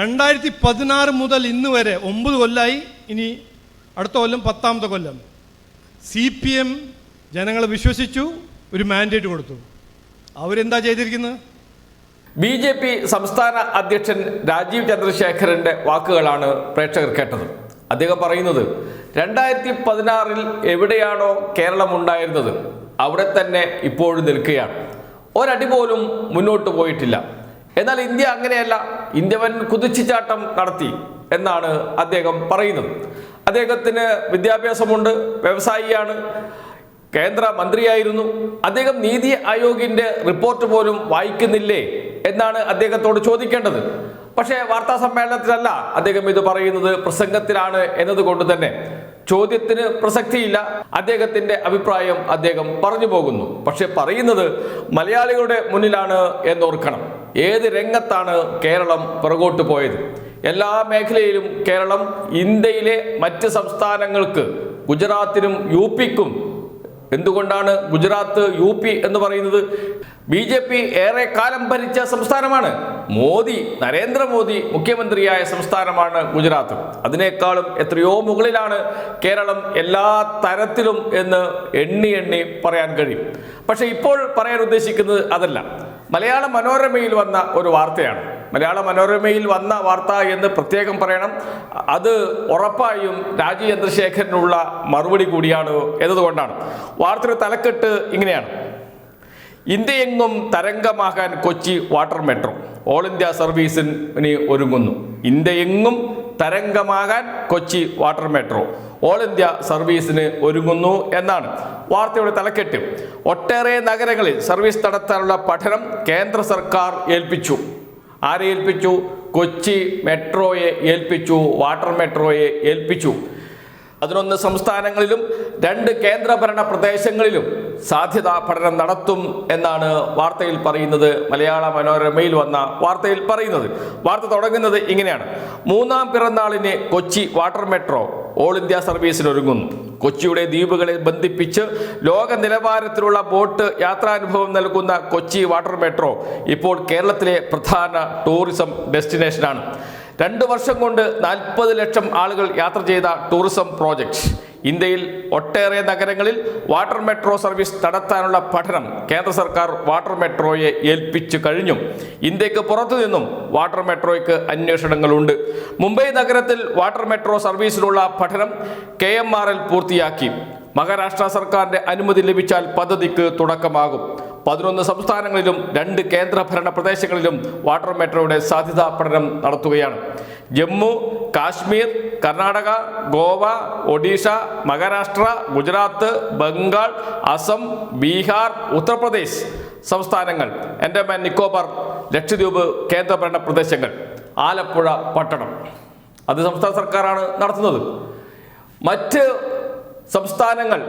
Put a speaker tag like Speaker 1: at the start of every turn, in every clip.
Speaker 1: രണ്ടായിരത്തി പതിനാറ് മുതൽ ഇന്ന് വരെ ഒമ്പത് കൊല്ലമായി ഇനി അടുത്ത കൊല്ലം പത്താമത്തെ കൊല്ലം. സി പി എം ജനങ്ങളെ വിശ്വസിച്ചു ഒരു മാൻഡേറ്റ് കൊടുത്തു. അവരെന്താ ചെയ്തിരിക്കുന്നത്?
Speaker 2: ബി ജെ പി സംസ്ഥാന അധ്യക്ഷൻ രാജീവ് ചന്ദ്രശേഖരന്റെ വാക്കുകളാണ് പ്രേക്ഷകർ കേട്ടത്. അദ്ദേഹം പറയുന്നത് രണ്ടായിരത്തി പതിനാറിൽ എവിടെയാണോ കേരളം ഉണ്ടായിരുന്നത് അവിടെ തന്നെ ഇപ്പോഴും നിൽക്കുകയാണ്. ഒരടി പോലും മുന്നോട്ട് പോയിട്ടില്ല. എന്നാൽ ഇന്ത്യ അങ്ങനെയല്ല. ഇന്ത്യവൻ കുതിച്ചുചാട്ടം നടത്തി എന്നാണ് അദ്ദേഹം പറയുന്നത്. അദ്ദേഹത്തിന് വിദ്യാഭ്യാസമുണ്ട് വ്യവസായിയാണ് കേന്ദ്ര മന്ത്രിയായിരുന്നു. അദ്ദേഹം നീതി ആയോഗിന്റെ റിപ്പോർട്ട് പോലും വായിക്കുന്നില്ലേ എന്നാണ് അദ്ദേഹത്തോട് ചോദിക്കേണ്ടത്. പക്ഷേ വാർത്താ സമ്മേളനത്തിലല്ല അദ്ദേഹം ഇത് പറയുന്നത് പ്രസംഗത്തിലാണ് എന്നതുകൊണ്ട് തന്നെ. ചോദ്യത്തിന് പ്രസക്തിയില്ല. അദ്ദേഹത്തിന്റെ അഭിപ്രായം അദ്ദേഹം പറഞ്ഞു പോകുന്നു. പക്ഷെ പറയുന്നത് മലയാളികളുടെ മുന്നിലാണ് എന്നോർക്കണം. ഏത് രംഗത്താണ് കേരളം പുറകോട്ട് പോയത്? എല്ലാ മേഖലയിലും കേരളം ഇന്ത്യയിലെ മറ്റ് സംസ്ഥാനങ്ങൾക്ക് ഗുജറാത്തിനും യു പിക്കും എന്തുകൊണ്ടാണ് ഗുജറാത്ത് യു പി എന്ന് പറയുന്നത്? ബി ജെ പി ഏറെ കാലം ഭരിച്ച സംസ്ഥാനമാണ്. മോദി നരേന്ദ്രമോദി മുഖ്യമന്ത്രിയായ സംസ്ഥാനമാണ് ഗുജറാത്ത്. അതിനേക്കാളും എത്രയോ മുകളിലാണ് കേരളം എല്ലാ തരത്തിലും എന്ന് എണ്ണി എണ്ണി പറയാൻ കഴിയും. പക്ഷേ ഇപ്പോൾ പറയാൻ ഉദ്ദേശിക്കുന്നത് അതല്ല. മലയാള മനോരമയിൽ വന്ന ഒരു വാർത്തയാണ്. മലയാള മനോരമയിൽ വന്ന വാർത്ത എന്ന് പ്രത്യേകം പറയണം. അത് ഉറപ്പായും രാജീവ് ചന്ദ്രശേഖരനുള്ള മറുപടി കൂടിയാണ് എന്നതുകൊണ്ടാണ്. വാർത്തയുടെ തലക്കെട്ട് ഇങ്ങനെയാണ്. ഇന്ത്യയെങ്ങും തരംഗമാകാൻ Kochi water metro. All India സർവീസിന് ഒരുങ്ങുന്നു. ഇന്ത്യയെങ്ങും തരംഗമാകാൻ Kochi water metro. All India സർവീസിന് ഒരുങ്ങുന്നു എന്നാണ് വാർത്തയുടെ തലക്കെട്ട്. ഒട്ടേറെ നഗരങ്ങളിൽ സർവീസ് നടത്താനുള്ള പഠനം കേന്ദ്ര സർക്കാർ ഏൽപ്പിച്ചു. ആരെ ഏൽപ്പിച്ചു? കൊച്ചി മെട്രോയെ ഏൽപ്പിച്ചു വാട്ടർ മെട്രോയെ ഏൽപ്പിച്ചു. അതിനൊന്ന് സംസ്ഥാനങ്ങളിലും രണ്ട് കേന്ദ്രഭരണ പ്രദേശങ്ങളിലും സാധ്യതാ പഠനം നടത്തും എന്നാണ് വാർത്തയിൽ പറയുന്നത്. മലയാള മനോരമയിൽ വന്ന വാർത്തയിൽ പറയുന്നത്. വാർത്ത തുടങ്ങുന്നത് ഇങ്ങനെയാണ്. മൂന്നാം പിറന്നാളിന് Kochi water metro all India സർവീസിനൊരുങ്ങുന്നു. കൊച്ചിയുടെ ദ്വീപുകളെ ബന്ധിപ്പിച്ച് ലോക നിലവാരത്തിലുള്ള ബോട്ട് യാത്രാനുഭവം നൽകുന്ന കൊച്ചി വാട്ടർ മെട്രോ ഇപ്പോൾ കേരളത്തിലെ പ്രധാന ടൂറിസം ഡെസ്റ്റിനേഷനാണ്. രണ്ട് വർഷം കൊണ്ട് നാൽപ്പത് ലക്ഷം ആളുകൾ യാത്ര ചെയ്ത ടൂറിസം പ്രോജക്റ്റ് ഇന്ത്യയിൽ ഒട്ടേറെ നഗരങ്ങളിൽ വാട്ടർ മെട്രോ സർവീസ് നടത്താനുള്ള പഠനം കേന്ദ്ര സർക്കാർ വാട്ടർ മെട്രോയെ ഏൽപ്പിച്ചു കഴിഞ്ഞു. ഇന്ത്യയ്ക്ക് പുറത്തു നിന്നും വാട്ടർ മെട്രോയ്ക്ക് അന്വേഷണങ്ങളുണ്ട്. മുംബൈ നഗരത്തിൽ വാട്ടർ മെട്രോ സർവീസിലുള്ള പഠനം കെ പൂർത്തിയാക്കി. മഹാരാഷ്ട്ര സർക്കാരിന്റെ അനുമതി ലഭിച്ചാൽ പദ്ധതിക്ക് തുടക്കമാകും. പതിനൊന്ന് സംസ്ഥാനങ്ങളിലും രണ്ട് കേന്ദ്രഭരണ പ്രദേശങ്ങളിലും വാട്ടർ മെട്രോയുടെ സാധ്യതാ പഠനം നടത്തുകയാണ്. ജമ്മു കാശ്മീർ കർണാടക ഗോവ ഒഡീഷ മഹാരാഷ്ട്ര ഗുജറാത്ത് ബംഗാൾ അസം ബീഹാർ ഉത്തർപ്രദേശ് സംസ്ഥാനങ്ങൾ. ആൻഡമാൻ നിക്കോബാർ ലക്ഷദ്വീപ് കേന്ദ്രഭരണ പ്രദേശങ്ങൾ. ആലപ്പുഴ പട്ടണം. അത് സംസ്ഥാന സർക്കാരാണ് നടത്തുന്നത്. മറ്റ് സംസ്ഥാനങ്ങൾ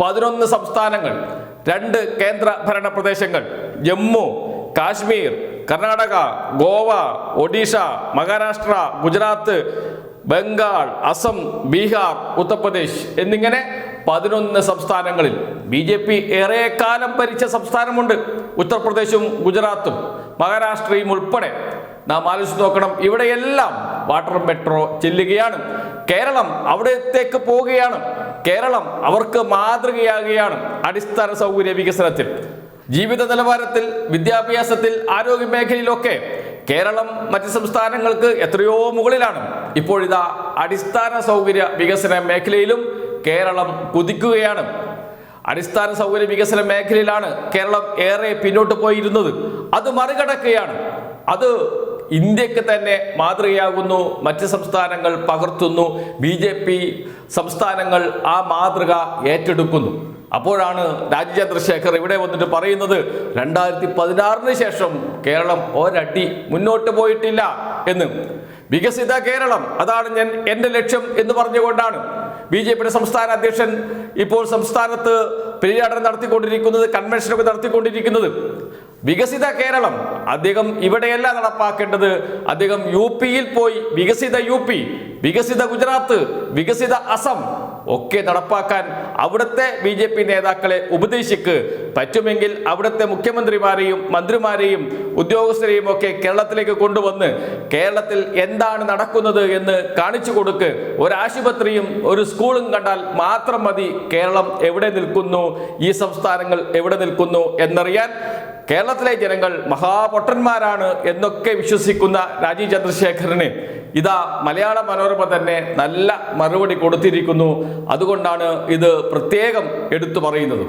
Speaker 2: പതിനൊന്ന് സംസ്ഥാനങ്ങൾ രണ്ട് കേന്ദ്ര ഭരണ പ്രദേശങ്ങൾ. ജമ്മു കാശ്മീർ കർണാടക ഗോവ ഒഡീഷ മഹാരാഷ്ട്ര ഗുജറാത്ത് ബംഗാൾ അസം ബീഹാർ ഉത്തർപ്രദേശ് എന്നിങ്ങനെ പതിനൊന്ന് സംസ്ഥാനങ്ങളിൽ ബി ജെ പി ഏറെക്കാലം ഭരിച്ച സംസ്ഥാനമുണ്ട്. ഉത്തർപ്രദേശും ഗുജറാത്തും. മഹാരാഷ്ട്രയും ഉൾപ്പെടെ നാം ആലോചിച്ച് നോക്കണം ഇവിടെയെല്ലാം വാട്ടർ മെട്രോ ചെല്ലുകയാണ്. കേരളം അവിടത്തേക്ക് പോവുകയാണ്. കേരളം അവർക്ക് മാതൃകയാകുകയാണ് അടിസ്ഥാന സൗകര്യ വികസനത്തിൽ. ജീവിത നിലവാരത്തിൽ വിദ്യാഭ്യാസത്തിൽ ആരോഗ്യ മേഖലയിലൊക്കെ കേരളം മറ്റ് സംസ്ഥാനങ്ങൾക്ക് എത്രയോ മുകളിലാണ്. ഇപ്പോഴിതാ അടിസ്ഥാന സൗകര്യ വികസന മേഖലയിലും കേരളം കുതിക്കുകയാണ്. അടിസ്ഥാന സൗകര്യ വികസന മേഖലയിലാണ് കേരളം ഏറെ പിന്നോട്ട് പോയിരുന്നത്. അത് മറികടക്കുകയാണ്. അത് ഇന്ത്യയ്ക്ക് തന്നെ മാതൃകയാകുന്നു മറ്റ് സംസ്ഥാനങ്ങൾ പകർത്തുന്നു ബി ജെ പി സംസ്ഥാനങ്ങൾ ആ മാതൃക ഏറ്റെടുക്കുന്നു. അപ്പോഴാണ് രാജചന്ദ്രശേഖർ ചന്ദ്രശേഖർ ഇവിടെ വന്നിട്ട് പറയുന്നത് രണ്ടായിരത്തി പതിനാറിന് ശേഷം കേരളം ഒരടി മുന്നോട്ട് പോയിട്ടില്ല എന്ന്. വികസിത കേരളം അതാണ് ഞാൻ എന്റെ ലക്ഷ്യം എന്ന് പറഞ്ഞുകൊണ്ടാണ് ബി ജെ പിയുടെ സംസ്ഥാന അധ്യക്ഷൻ ഇപ്പോൾ സംസ്ഥാനത്ത് പര്യടനം നടത്തിക്കൊണ്ടിരിക്കുന്നത് കൺവെൻഷനൊക്കെ നടത്തിക്കൊണ്ടിരിക്കുന്നത്. വികസിത കേരളം അദ്ദേഹം ഇവിടെയല്ല നടപ്പാക്കേണ്ടത്. അദ്ദേഹം യു പിയിൽ പോയി. വികസിത യു പി വികസിത ഗുജറാത്ത് വികസിത അസം ഒക്കെ നടപ്പാക്കാൻ അവിടുത്തെ ബി ജെ പി നേതാക്കളെ ഉപദേശിക്ക് പറ്റുമെങ്കിൽ അവിടുത്തെ മുഖ്യമന്ത്രിമാരെയും മന്ത്രിമാരെയും ഉദ്യോഗസ്ഥരെയും ഒക്കെ കേരളത്തിലേക്ക് കൊണ്ടുവന്ന് കേരളത്തിൽ എന്താണ് നടക്കുന്നത് എന്ന് കാണിച്ചു കൊടുക്ക്. ഒരാശുപത്രിയും ഒരു സ്കൂളും കണ്ടാൽ മാത്രം മതി കേരളം എവിടെ നിൽക്കുന്നു ഈ സംസ്ഥാനങ്ങൾ എവിടെ നിൽക്കുന്നു എന്നറിയാൻ കേരളത്തിലെ ജനങ്ങൾ മഹാപൊട്ടന്മാരാണ് എന്നൊക്കെ വിശ്വസിക്കുന്ന രാജീവ് ചന്ദ്രശേഖരന് ഇതാ മലയാള മനോരമ തന്നെ നല്ല മറുപടി കൊടുത്തിരിക്കുന്നു. അതുകൊണ്ടാണ് ഇത് പ്രത്യേകം എടുത്തു പറയുന്നത്.